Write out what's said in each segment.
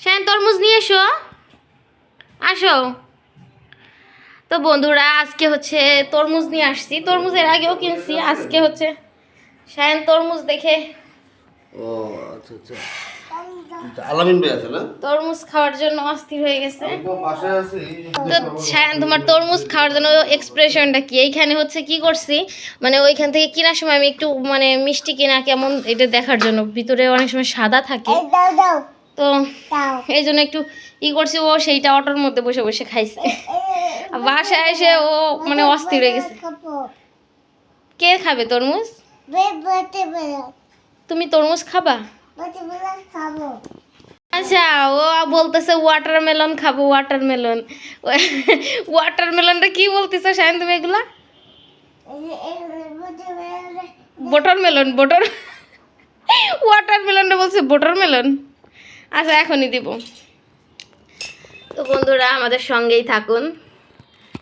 শ্যান তরমুজ নিয়ে এসো। আসো। তো বন্ধুরা আজকে হচ্ছে তরমুজ নিয়ে আসছি। তরমুজের আগেও কিনছি আজকে হচ্ছে শ্যান তরমুজ দেখে। ও আচ্ছা আচ্ছা। আলামিন ভাই আছে না? তরমুজ খাওয়ার জন্য অস্থির হয়ে গেছে। তো সায়ন তোমার তরমুজ খাওয়ার জন্য এক্সপ্রেশনটা কি? এইখানে হচ্ছে কি করছি মানে ওইখান থেকে কেনার সময় আমি একটু মানে মিষ্টি কিনা কেমন এটা দেখার জন্য। ভিতরে অনেক সময় সাদা থাকে। দাও দাও। তো এই জন্য একটু ই করছি ও সেইটা অটোর মধ্যে বসে বসে খাইছে। বাসায় এসে ও মানে অস্থির হয়ে গেছে। কে খাবে তরমুজ? তুমি তরমুজ খাবা? খাব আচ্ছা ও বলতেছে ওয়াটারমেলন খাব ওয়াটারমেলন ওয়াটারমেলনটা কি বলতেছো সায়ন তুমি এগুলা? বেলা বটর মেলন বটর। ওয়াটার মেলনটা বলছে বটর মেলন আচ্ছা এখনই দিব। তো বন্ধুরা, আমাদের সঙ্গেই থাকুন।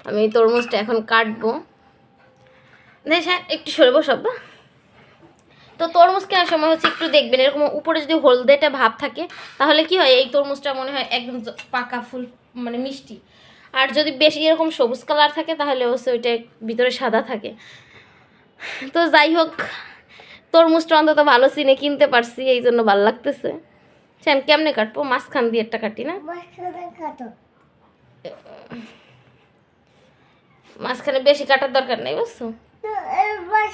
আমি তরমুজটা এখন কাটবো। দেখ একটু সরবো সব? তো তরমুজ কেনার সময় হচ্ছে একটু দেখবেন, এরকম উপরে যদি হলদেটা ভাব থাকে, তাহলে কি হয়, এই তরমুজটা মনে হয় একদম পাকা ফুল মানে মিষ্টি। আর যদি বেশি এরকম সবুজ কালার থাকে, তাহলে হচ্ছে ওইটা ভিতরে সাদা থাকে। তো যাই হোক, তরমুজটা অন্তত ভালো চিনে কিনতে পারছি, এই জন্য ভালো লাগতেছে। শ্যান কেমনে কাটবো? মাঝখান দিয়ে একটা কাটি না? মাঝখানে বেশি কাটার দরকার নেই বুঝছ?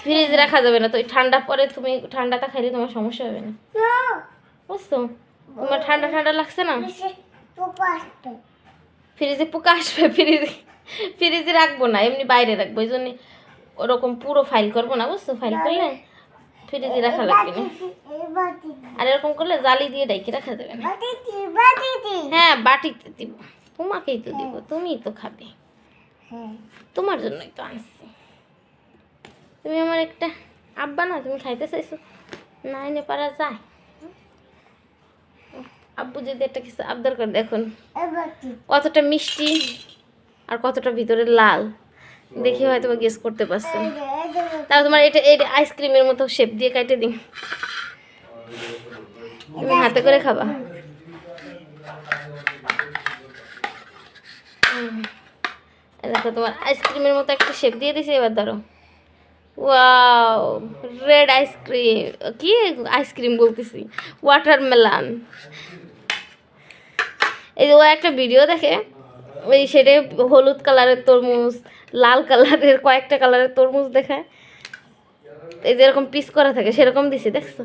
ফ্রিজে রাখা যাবে না তো ঠান্ডা পরে তুমি ঠান্ডাটা খাইলে তোমার সমস্যা হবে না। বুঝছ? তোমার ঠান্ডা ঠান্ডা লাগছে না? ফ্রিজে পোকা আসবে। ফ্রিজে ফ্রিজে রাখব না এমনি বাইরে রাখব এই জন্য ওরকম পুরো ফাইল করব না বুঝছ? ফাইল করলে ফ্রিজে রাখা লাগবে না। আর এরকম করলে জালি দিয়ে ডাইকে রাখা যাবে না। হ্যাঁ বাটিতে দিব। তোমাকেই তো দিব তুমিই তো খাবে। হ্যাঁ। তোমার জন্যই তো আনছি। তুমি আমার একটা আব্বা না তুমি খাইতে চাইছো? না এনে পারা যায়। আব্বু যদি একটা কিছু আবদার করে দেখুন। কতটা মিষ্টি আর কতটা ভিতরে লাল। দেখে হয়তো গেস করতে পারছেন। তাও তোমার এটা এটা আইসক্রিমের মতো শেপ দিয়ে কাটে দিন তুমি হাতে করে খাবা। দেখো, তোমার আইসক্রিমের মতো একটা শেপ দিয়ে দিছে, এবার ধরো। ওয়াও রেড আইসক্রিম কি আইসক্রিম বলতেছি? ওয়াটারমেলান এই যে ও একটা ভিডিও দেখে, ওই সেটা হলুদ কালারের তরমুজ লাল কালারের কয়েকটা কালারের তরমুজ দেখায়। এই যে এরকম পিস করা থাকে সেরকম দিছি দেখছ?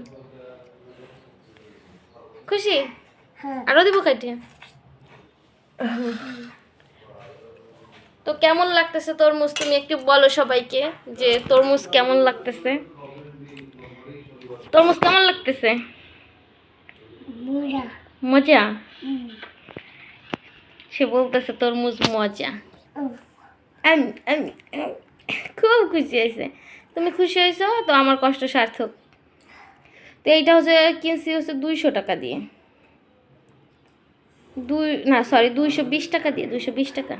খুশি? হ্যাঁ। আরও দিব কাটিয়ে তো কেমন লাগতেছে তরমুজ? তুমি একটু বলো সবাইকে যে তরমুজ কেমন লাগতেছে। তরমুজ কেমন লাগতেছে? মজা। সে বলতেছে তরমুজ মজা। আমি আমি খুব খুশি হয়েছে। তুমি খুশি হয়েছো তো আমার কষ্ট সার্থক। তো এইটা হচ্ছে কিনছি হচ্ছে দুইশো টাকা দিয়ে। দুই না সরি দুইশো বিশ টাকা দিয়ে দুইশো বিশ টাকা।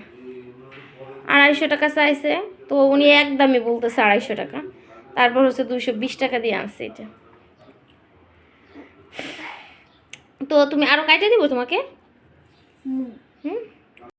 আড়াইশো টাকা চাইছে তো উনি একদমই বলতেছে আড়াইশো টাকা। তারপর হচ্ছে দুইশো বিশ টাকা দিয়ে আনছে এটা। তো তুমি আরও কাইটে দিব তোমাকে? হুম। হুম?